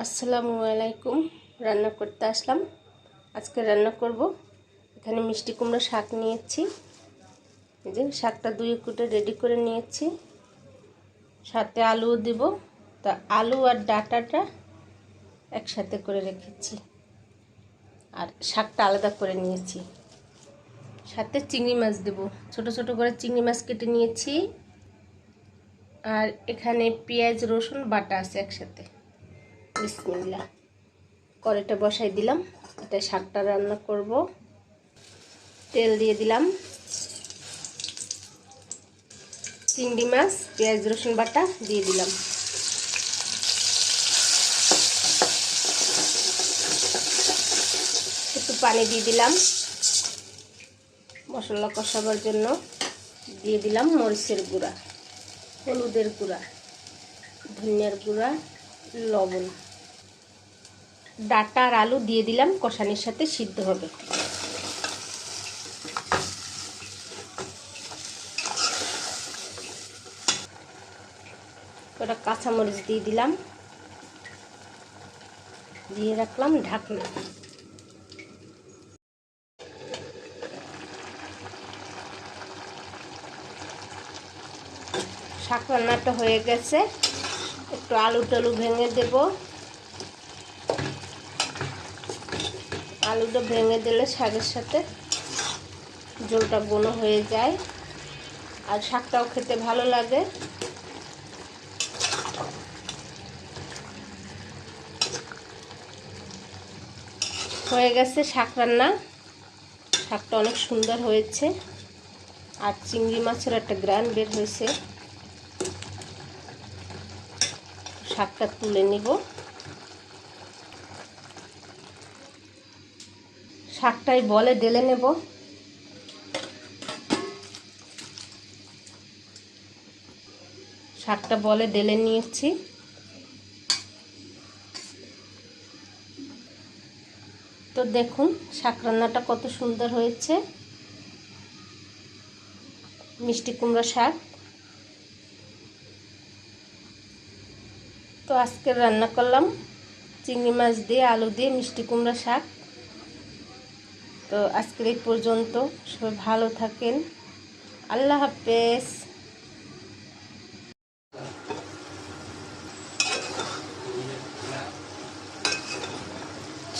আসসালামু আলাইকুম। রান্না করতে আসলাম। আজকে রান্না করব। এখানে মিষ্টি কুমড়ো শাক নিয়েছি। যে শাকটা দুই কুটে রেডি করে নিয়েছি। সাথে আলুও দেব। তা আলু আর ডাটাটা একসাথে করে রেখেছি। আর শাকটা আলাদা করে নিয়েছি। সাথে চিংড়ি মাছ দেব। ছোট ছোট করে চিংড়ি মাছ কেটে নিয়েছি। আর এখানে পেঁয়াজ, রসুন, বাটা আছে একসাথে। বিসমিল্লা কড়াইটা বসাই দিলাম। এটা শাকটা রান্না করব। তেল দিয়ে দিলাম। চিংড়ি মাছ, পেঁয়াজ, রসুন বাটা দিয়ে দিলাম। একটু পানি দিয়ে দিলাম। মশলা কষাবার জন্য দিয়ে দিলাম মরিচের গুঁড়া, হলুদের গুঁড়া, ধনিয়ার গুঁড়া লবণ। ডাটা আর আলু দিয়ে দিলাম, কষানির সাথে সিদ্ধ হবে। ওটা কাঁচামরিচ দিয়ে দিলাম। দিয়ে রাখলাম ঢাকনা। শাক রান্নাটা হয়ে গেছে। একটু আলু টালু ভেঙে দেব। আলুটা ভেঙে দিলে শাকের সাথে জলটা বনো হয়ে যায় আর শাকটাও খেতে ভালো লাগে। হয়ে গেছে শাক রান্না। শাকটা অনেক সুন্দর হয়েছে। আর চিংড়ি মাছের একটা গ্রান বের হয়েছে। শাকটা তুলে নিব। শাকটাই বলে ঢেলে নেব। শাকটা বলে ঢেলে নিয়েছি। তো দেখুন, শাক রান্নাটা কত সুন্দর হয়েছে। মিষ্টি কুমড়া শাক। তো আজকে রান্না করলাম চিংড়ি মাছ দিয়ে, আলু দিয়ে, মিষ্টি কুমড়া শাক। তো আজকের এই পর্যন্ত, সবাই ভালো থাকেন। আল্লাহ হাফেজ।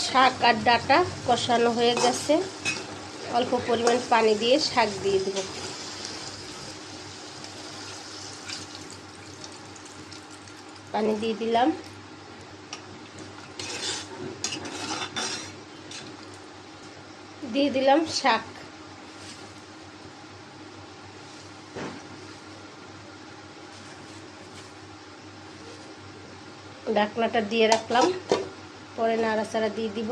শাক আর ডাটা কষানো হয়ে গেছে। অল্প পরিমাণ পানি দিয়ে শাক দিয়ে দেব। পানি দিয়ে দিলাম। দিয়ে দিলাম শাক। ঢাকনাটা দিয়ে রাখলাম। পরে নাড়াচাড়া দিয়ে দিব।